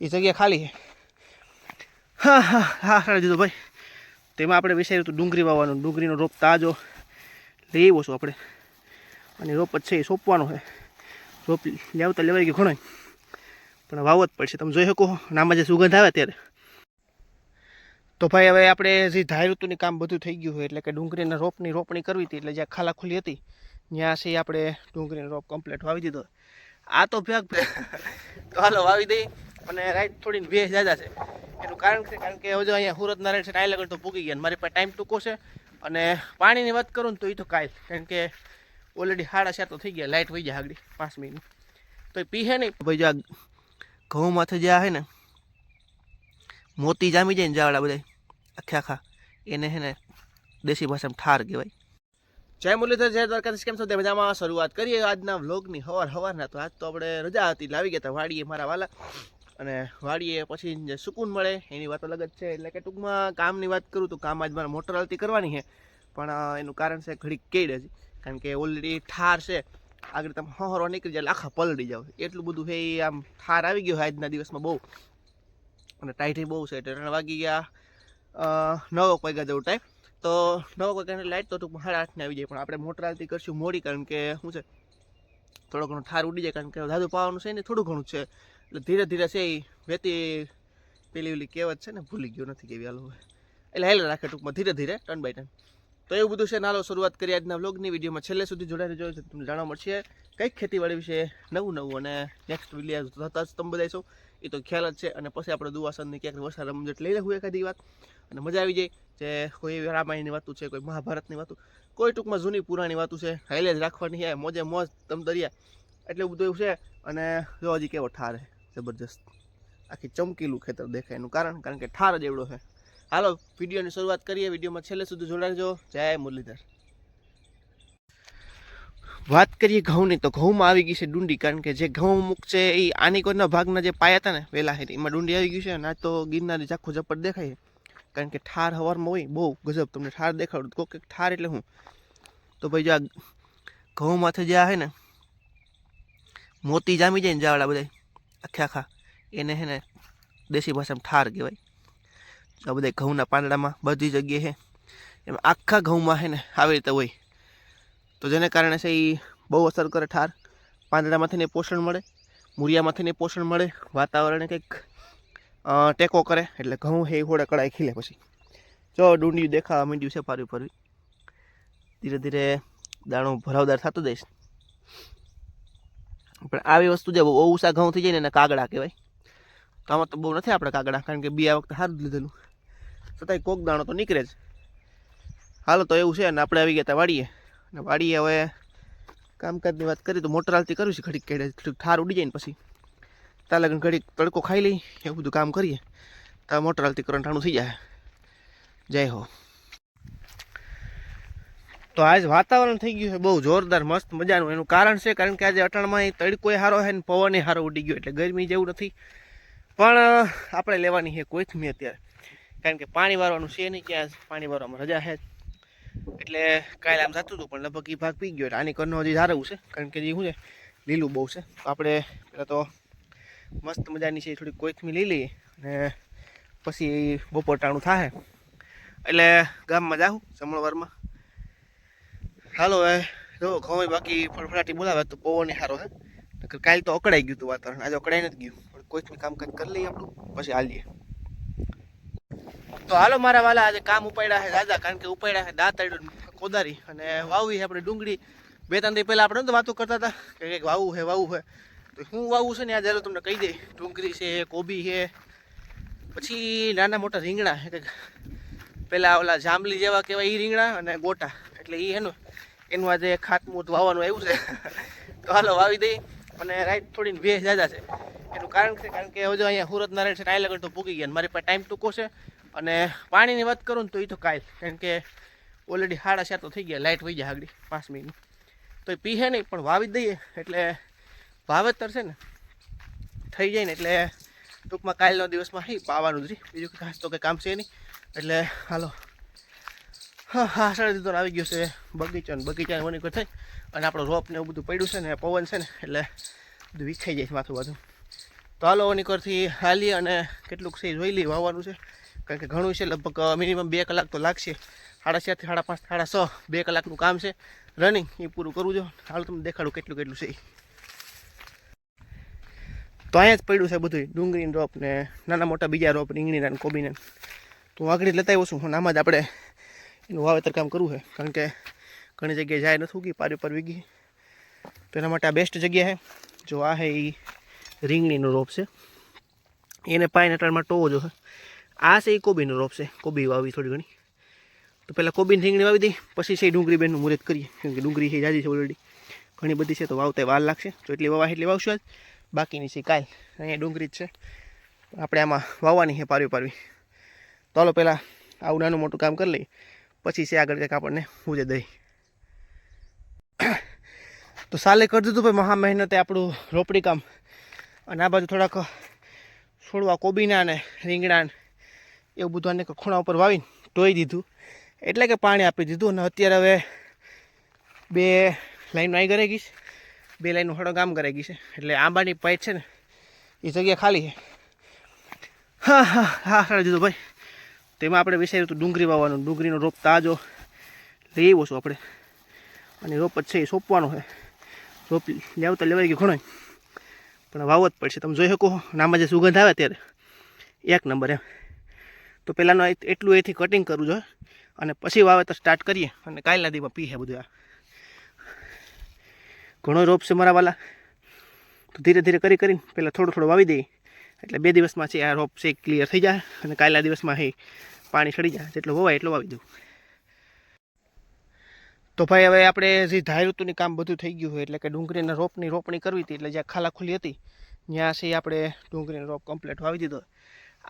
એ જગ્યા ખાલી છે. હા હા હા સારા દીધો ભાઈ તેમાં આપણે વિચાર્યું હતું ડુંગળી વાવવાનું. ડુંગળીનો રોપ તાજો લઈ આવ્યો છું આપણે. અને રોપ જ છે, એ સોંપવાનો છે. રોપ લેવતા લેવાઈ ગયો ઘણો પણ વાવવો જ પડશે. તમે જોઈ શકો નામાં જે સુગંધ આવે ત્યારે. તો ભાઈ, હવે આપણે જે ધાર ઋતુની કામ બધું થઈ ગયું હોય એટલે કે ડુંગળીના રોપની રોપણી કરવી હતી. એટલે જ્યાં ખાલા ખુલ્લી હતી, ત્યાં છે આપણે ડુંગળીનો રોપ કમ્પ્લીટ વાવી દીધો. આ તો ભેગ તો હાલો વાવી દઈ અને રાઈટ થોડી ભેજ જાજા છે. એનું કારણ છે કારણ કે હજુ અહીંયા સુરત નારાયણ છે ટાઈલ લગન તો પૂગી ગયા અને મારી પાસે ટાઈમ ટૂંકો છે. અને પાણીની વાત કરું ને તો એ તો કાંઈ કારણ કે ઓલરેડી સાડા સાત તો થઈ ગયા લાઇટ વહી જાય આગળ પાંચ મિનિટ તો એ પીહે નહીં. ભાઈ જો આ ઘઉંમાંથી જે આ છે ને મોતી જામી જાય ને જાવડા બધા આખે આખા એને છે ને દેશી ભાષામાં ઠાર કહેવાય. જય મુરલીધર જય દ્વારકાધીશ કેમ છો? તે મજામાં? શરૂઆત કરીએ આજના વ્લોગની હવાર હવારના તો આજ તો આપણે રજા હતી લાવી ગયા હતા વાડીએ મારા વાલા. અને વાડીએ પછી જે સુકૂન મળે એની વાત અલગ જ છે. એટલે કે ટૂંકમાં કામની વાત કરું તો કામ આજ મારે મોટર હાલતી કરવાની છે. પણ એનું કારણ છે ઘડીક કેડ હજી. કારણ કે ઓલરેડી ઠાર છે. આગળ તમે હહરો નીકળી જાય આખા પલડી જાવ એટલું બધું છે એ આમ ઠાર આવી ગયો આજના દિવસમાં બહુ. અને ટાઈટ બહુ છે એટલે ત્રણ વાગી ગયા નવ વાગ્યા જેવું ટાઈમ તો નવ વાગ્યાની લાઇટ તો ટૂંકમાં સાડા આઠને આવી જાય. પણ આપણે મોટર આરતી કરશું મોડી કારણ કે શું છે? થોડો ઘણો ઠાર ઉડી જાય કારણ કે દાદુ પાવાનું છે ને થોડું ઘણું છે. એટલે ધીરે ધીરે છે એ વેતી પેલી પેલી કહેવત છે ને, ભૂલી ગયો નથી કેવી હાલો. એટલે હેલ રાખે ટૂંકમાં ધીરે ધીરે ટર્ન બાય ટર્ન તો એવું બધું છે નાલો શરૂઆત કરી આજના વ્લોગની. વિડીયોમાં છેલ્લે સુધી જોડાઈ રહેજો તમને જાણવા મળશે કંઈક ખેતીવાડી વિશે નવું નવું અને નેક્સ્ટ વીડિયો થતા જ તમે બધા છો. એ તો ખ્યાલ જ છે. અને પછી આપણે દુવાસનની ક્યાંક વરસાદ રમઝટ લઈ લેવું એકાદી વાત. અને મજા આવી જાય જે કોઈ રામાયણની વાતું છે, કોઈ મહાભારતની વાતું. કોઈ ટૂંકમાં જૂની પુરાણી વાતું છે હાઈલે જ રાખવાની છે. મોજે મોજ તમ દરિયા. એટલું બધું એવું છે. અને જો હજી કેવો ઠાર છે. જબરજસ્ત. આખી ચમકીલું ખેતર દેખાય એનું કારણ કારણ કે ઠાર જ એવડો છે. હાલો, વિડીયોની શરૂઆત કરીએ. વિડીયોમાં છેલ્લે સુધી જોડાજો જય મુરલીધર. વાત કરીએ ઘઉંની, તો ઘઉંમાં આવી ગઈ છે ડુંડી, કારણ કે જે ઘઉં મુક છે એ આની કોઈના ભાગના જે પાયા હતા ને, વેલા હેરી, એમાં ડુંડી આવી ગઈ છે અને આજ તો ગિરનારી ઝાખું ઝપટ દેખાય કારણ કે ઠાર હવારમાં હોય, બહુ ગજબ, તમને ઠાર દેખાડું કોક એક ઠાર એટલે હું તો ભાઈ જો આ ઘઉંમાંથી જે આ છે ને, મોતી જામી જાય ને જાવડા બધા આખે આખા. એને છે ને દેશી ભાષામાં ઠાર કહેવાય. આ બધા ઘઉંના પાંદડામાં બધી જગ્યાએ છે. એમાં આખા ઘઉંમાં છે ને આવી રીતે હોય. તો જેને કારણે છે એ બહુ અસર કરે ઠાર. પાંદડામાંથી ને પોષણ મળે, મૂળિયામાંથી ને પોષણ મળે, વાતાવરણને કંઈક ટેકો કરે. એટલે ઘઉં હે હોળે કળાઈ ખીલે પછી. જો ડુંડિયું દેખાવા માંડ્યું છે પારવી ફરવી ધીરે ધીરે દાણો ભરાવદાર થતો જઈશ પણ આવી વસ્તુ જે બહુ ઓછા ઘઉં થઈ જાય ને એને કાગડા કહેવાય. તો આમાં તો બહુ નથી આપણે કાગડા, કારણ કે બે આ વખતે સારું લીધેલું. છતાંય કોક દાણો તો નીકળે જ. હાલો, તો એવું છે ને આપણે આવી ગયા હતા વાડીએ. અને વાડીએ હવે કામકાજની વાત કરી તો મોટર હાલતી કરવી છે ઘડીક કેડે થોડીક ઠાર ઉડી જાય ને પછી. ત્યાં લગન ઘડીક તડકો ખાઈ લઈ, એવું બધું કામ કરીએ. તો મોટર હાલતી કરવાનું ઠાણું થઈ જાય. જય હો. તો આજ વાતાવરણ થઈ ગયું છે, બહુ જોરદાર, મસ્ત મજાનું. એનું કારણ છે, કારણ કે આજે અટાણમાં એ તડકો સારો છે ને પવન હારો ઉડી ગયો એટલે ગરમી જેવું નથી. પણ આપણે લેવાની છે કોઈથમી અત્યારે. કારણ કે પાણી વારવાનું છે નહીં ક્યાં, પાણી વારવામાં રજા છે એટલે કાલે આમ થતું હતું, પણ લગભગ એ ભાગ પી ગયો એટલે આની કરનો હજી સારું છે. કારણ કે જે શું છે, લીલું બહુ છે. તો આપણે પહેલાં તો મસ્ત મજાની છે થોડી કોઈથમી લઈ લઈએ અને પછી બપોર ટાણું થાય. એટલે ગામમાં જાઉં જમણવારમાં હાલો હે જો ઘઉં બાકી ફળફળાટી બોલાવે તો પવન સારો, હે? નકર કાલ તો અકળાઈ ગયું હતું વાતાવરણ, આજે અકળાઈ નથી ગયું. પણ કામ કામકાજ કરી લઈએ આપણું, પછી હાલીએ. તો હાલો, મારા વાલા, આજે કામ ઉપાડ્યા છે દાદા, કારણ કે ઉપાડ્યા છે દાંતરડું કોદારી અને વાવી છે આપણે ડુંગળી. બે ત્રણ દિવસ પહેલાં આપણે તો વાતો કરતા હતા, કે કંઈક વાવું છે વાવું છે. તો શું વાવું છે ને, આજે હાલો તમને કહી દે ડુંગળી છે, કોબી છે, પછી નાના મોટા રીંગણા કંઈક પહેલાં ઓલા જાંબલી જેવા કહેવાય એ રીંગણા અને ગોટા, એટલે એ એનું એનું આજે ખાતમૂત વાવવાનું આવ્યું છે. તો હાલો વાવી દઈ અને રાઈટ થોડી વેહ જાજા છે. એનું કારણ છે, કારણ કે હજુ અહીંયા સુરત નારાયણ છે ટાઈલ લગન તો પૂગી ગયા મારી પાસે ટાઈમ ટૂંકો છે. અને પાણીની વાત કરું ને તો એ તો કાલ કારણ કે ઓલરેડી સાડા સાત તો થઈ ગયા લાઇટ વહી જાય આગળ પાંચ મિનિટ તો એ પીહે નહીં, પણ વાવી દઈએ. એટલે વાવેતર છે ને થઈ જાય ને એટલે ટૂંકમાં કાલનો દિવસમાં હી પાવાનું જ રહી. બીજું કંઈ ખાસ તો કંઈ કામ છે નહીં. એટલે હાલો હા સાડા દીધો આવી ગયો છે. બગીચો ને બગીચા મને કોઈ થઈ. અને આપણો રોપ ને એવું બધું પડ્યું છે ને, પવન છે ને, એટલે બધું વિખાઈ જાય છે માથું બાજુ તો હાલો નીકળથી હાલી અને કેટલુંક છે જોઈ લઈ વાવવાનું છે. કારણ કે ઘણું છે, લગભગ મિનિમમ બે કલાક તો લાગશે. સાડા ચારથી સાડા પાંચ, સાડા છ, બે કલાકનું કામ છે. રનિંગ એ પૂરું કરવું જો હાલ, તમને દેખાડું કેટલું કેટલું છે તો અહીંયા જ પડ્યું છે બધું ડુંગળીની રોપ ને, નાના મોટા બીજા રોપ, રીંગણીના કોબીના તો હું આગળ લેતા આવ્યો છું. આમાં જ આપણે એનું વાવેતર કામ કરવું છે. કારણ કે ઘણી જગ્યાએ જાય નથી ઉગી, પારી પર વીગી. તો એના માટે આ બેસ્ટ જગ્યા છે. જો આ છે એ રીંગણીનો રોપ છે. એને પાઈને અટાણમાં ટોવો જો આ છે એ કોબીનો રોપ છે. કોબી વાવી થોડી ઘણી. તો પહેલાં કોબીની રીંગણી વાવી દઈ પછી છે એ ડુંગળી બેનનું મુહૂર્ત કરીએ. કેમ કે ડુંગળી છે જાજી છે ઓલરેડી ઘણી બધી છે તો વાવતા વાર લાગશે. તો એટલી વાવા એટલી વાવશું આજ બાકીની છે કાલ. અહીંયા ડુંગળી જ છે. આપણે આમાં વાવવાની છે પારવી પારવી તો હાલો પહેલાં આવું નાનું મોટું કામ કરી લઈએ. પછી છે આગળ કંઈક આપણને પૂજે દઈ તો સાલે કરી દીધું ભાઈ મહા મહેનતે આપણું રોપડી કામ અને આ બાજુ થોડાક છોડવા કોબીના ને રીંગણા એવું બધું આને ખૂણા ઉપર વાવીને ટોઈ દીધું એટલે કે પાણી આપી દીધું અને અત્યારે હવે બે લાઈન આવી ગઈ છે બે લાઈનનું હળો કામ કરાઈ ગઈ છે એટલે આંબાની પાઇપ છે ને એ જગ્યા ખાલી છે હા હા હા દીધું ભાઈ તેમાં આપણે વિચાર્યું હતું ડુંગળી વાવવાનું. ડુંગળીનો રોપ તાજો લઈ આવ્યો છું આપણે. અને રોપ જ છે એ સોંપવાનો છે. રોપ લેવતા લેવાય ગયો ઘણો પણ વાવવો જ પડશે. તમે જોઈ શકો નામાં જે સુગંધ આવે ત્યારે. એક નંબર એમ. તો પહેલાંનો એટલું એથી કટિંગ કરવું જોઈએ અને પછી વાવેતર સ્ટાર્ટ કરીએ. અને કાલના દીમાં પીએ બધું આ. ઘણો રોપ છે મારા વાલા. તો ધીરે ધીરે કરી કરીને પહેલાં થોડો થોડો વાવી દઈએ. એટલે બે દિવસમાં છે આ રોપ છે ક્લિયર થઈ જાય અને કાલના દિવસમાં એ પાણી સડી જાય. જેટલો વવાય એટલો વાવી દઉં. તો ભાઈ હવે આપણે જે ધાય ઋતુની કામ બધું થઈ ગયું હોય, એટલે કે ડુંગળીના રોપની રોપણી કરવી હતી, એટલે જ્યાં ખાલા ખુલ્લી હતી, ત્યાં છે આપણે ડુંગળીનો રોપ કમ્પ્લીટ વાવી દીધો.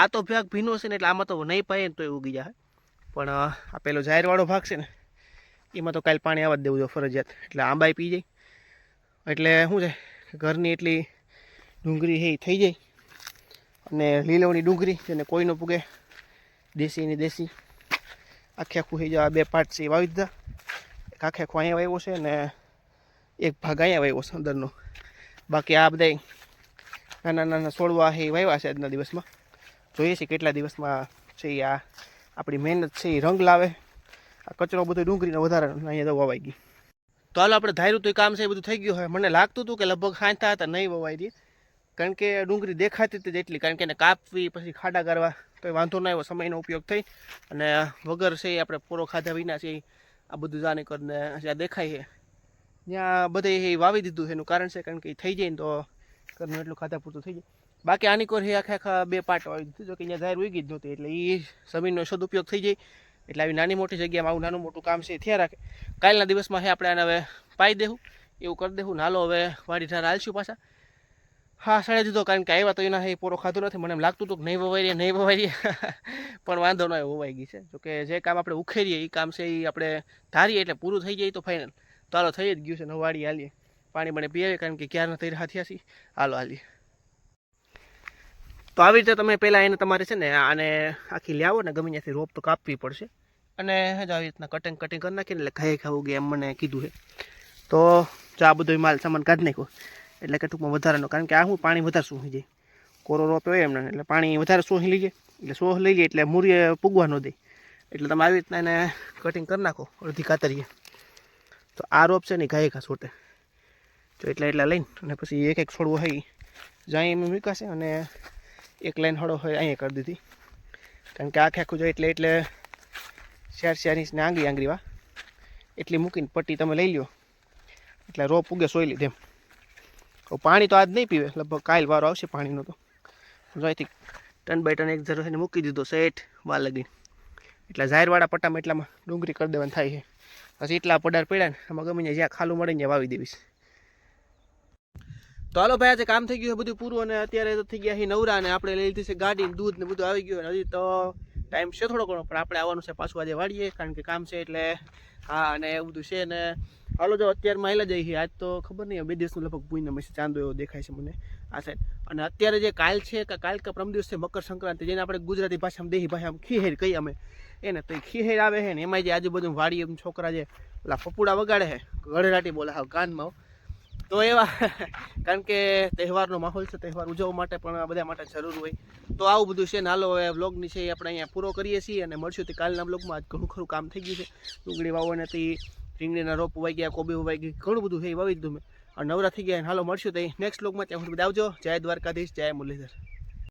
આ તો ભાગ ભીનો છે ને, એટલે આમાં તો નહીં પાય ને તો એ ઉગી જાય. પણ આ પેલો જાહેરવાળો ભાગ છે ને, એમાં તો કાલે પાણી આવવા જ દેવું જોઈએ ફરજિયાત. એટલે આંબાઈ પી જાય. એટલે શું છે, ઘરની એટલી ડુંગળી હે થઈ જાય. અને લીલવણી ડુંગળી જેને કોઈ ન પૂગે. દેશીની દેશી. આખે આખું થઈ આ બે પાર્ટ છે એ વાવી દીધા. એક આખે આખું અહીંયા વાવ્યો છે ને એક ભાગ અહીંયા વાવ્યો છે અંદરનો. બાકી આ બધા નાના નાના છોડવા એ વાવ્યા છે આજના દિવસમાં. જોઈએ છીએ કેટલા દિવસમાં છે એ આ આપણી મહેનત છે એ રંગ લાવે. આ કચરો બધો ડુંગળીનો વધારે અહીંયા તો વવાઈ ગઈ તો હાલ, આપણે ધાર્યું તો કામ છે એ બધું થઈ ગયું. હોય મને લાગતું હતું કે લગભગ સાંજતા હતા, નહીં વવાઈ રહી કારણ કે ડુંગળી દેખાતી હતી જ એટલી, કારણ કે એને કાપવી, પછી ખાડા કરવા તો વાંધો ના આવ્યો, સમયનો ઉપયોગ થઈ. અને વગર છે આપણે પૂરો ખાધા વિના છે આ બધું જાણે કરીને જ્યાં દેખાય છે. ત્યાં બધે એ વાવી દીધું છે, એનું કારણ છે, કારણ કે એ થઈ જાય ને તો ઘરનું એટલું ખાધા પૂરતું થઈ જાય. બાકી આની કોર એ આખા આખા બે પાર્ટ વાવી દીધું, જો કે અહીંયા જાહેર ઉગી જ નહોતી, એટલે એ જમીનનો સદુપયોગ થઈ જાય. એટલે આવી નાની મોટી જગ્યામાં આવું નાનું મોટું કામ છે થયા રાખે. કાલના દિવસમાં હે આપણે આને હવે પાઈ દેવું એવું કરી દેવું નાલો હવે વાડી ઢાર હાલશું પાછા. હા, સાડે દીધો કારણ કે આવ્યા તો એના એ પૂરો ખાધો નથી, મને એમ લાગતું હતું કે નહીં વવાઈ નહીં વવાઈ પણ વાંધો ન આવ્યો વવાઈ ગઈ છે. જોકે જે કામ આપણે ઉખેરીએ એ કામ છે એ આપણે ધારીએ, એટલે પૂરું થઈ જાય તો ફાઇનલ તો હાલો, થઈ જ ગયું છે, નવાડી હાલીએ. પાણી મને પીએ કારણ કે ક્યારના થઈ રહ્યા થયા છીએ. હાલો, હાલીએ. તો આવી રીતે તમે પહેલાં એને તમારે છે ને આને આખી લાવો ને ગમે ત્યાંથી રોપ તો કાપવી પડશે. અને જ આવી રીતના કટિંગ કટિંગ કરી નાખીને એટલે ખાઈ ખાવું ગયા એમ મને કીધું છે. તો જો આ બધો માલ સામાન કાઢી નાખ્યો. એટલે કે ટૂંકમાં વધારાનો કારણ કે આ હું પાણી વધારે સૂહી જાય. કોરો રોપ હોય એમને, એટલે પાણી વધારે સોહી લઈએ એટલે સોહ લઈ જાય એટલે મૂરીએ પૂગવા ન દે. એટલે તમે આવી રીતના એને કટિંગ કરી નાખો, અડધી કાતરીએ. તો આ રોપ છે ને ઘાએ ઘા છોટે તો એટલા એટલા લઈને, અને પછી એક એક છોડવો હોય, જાય એમ મૂકાશે અને એક લાઈન હળો હોય, અહીંયા કરી દીધી. કારણ કે આખે આખું જાય એટલે એટલે ચાર ચાર ઇંચને આંગળી આંગળીવા એટલી મૂકીને પટ્ટી તમે લઈ લ્યો. એટલે રોપ ઉગે સોઈ લીધે એમ પાણી તો આજ નહીં પીવે. લગભગ કાલ વારો આવશે પાણીનો તો. જો અહીંથી ટન બાય ટન એક જરૂર એને મૂકી દીધો સેઠ વાર લગી એટલે ઝાહેરવાળા પટ્ટામાં એટલામાં ડુંગળી કરી દેવાનું થાય છે. પછી એટલા પડાર પડ્યા ને, આમાં ગમે જ્યાં ખાલું મળે ત્યાં વાવી દેવીશ. તો હાલો ભાઈ, આજે કામ થઈ ગયું છે બધું પૂરું અને અત્યારે તો થઈ ગયા છે નવરા અને આપણે લઈ લીધી છે ગાડી દૂધ ને બધું આવી ગયું હજી તો ટાઈમ છે થોડો ઘણો પણ આપણે આવવાનું છે પાછું આજે વાળીએ કારણ કે કામ છે એટલે હા અને એવું બધું છે ને હાલો જો અત્યારે આવેલા જઈ આજ તો ખબર નહીં, બે દિવસનું લગભગ પૂઈને મેં ચાંદો એવો દેખાય છે મને. આ સાઈડ અને અત્યારે જે કાલ છે, કે કાલ કે પરમ દિવસ છે મકર સંક્રાંતિ, જેને આપણે ગુજરાતી ભાષામાં દેહી ભાષામાં ખીહેર કહીએ અમે, એને તો ખીહેર આવે છે ને. એમાં જે આજુબાજુ વાડી એમ છોકરા જે પેલા પપુડા વગાડે છે, ગળરાટી બોલે હા કાનમાં. તો એવા, કારણ કે તહેવારનો માહોલ છે, તહેવાર ઉજવવા માટે પણ બધા માટે જરૂર હોય. તો આવું બધું છે ને, હાલો હવે વ્લોગની છે એ આપણે અહીંયા પૂરો કરીએ છીએ અને મળશું તે કાલના વ્લોગમાં. આજ ઘણું ખરું કામ થઈ ગયું છે. ડુંગળી વાવવાને તે રીંગણીના રોપ ઉવાઈ ગયા, કોબી ઉવાઈ ગઈ, ઘણું બધું છે, એ વાવી દીધું મેં. નવરા થઈ ગયા હાલો મળશું તો નેક્સ્ટ લોકમાં ત્યાં સુધી આવજો. જય દ્વારકાધીશ, જય મુરલીધર.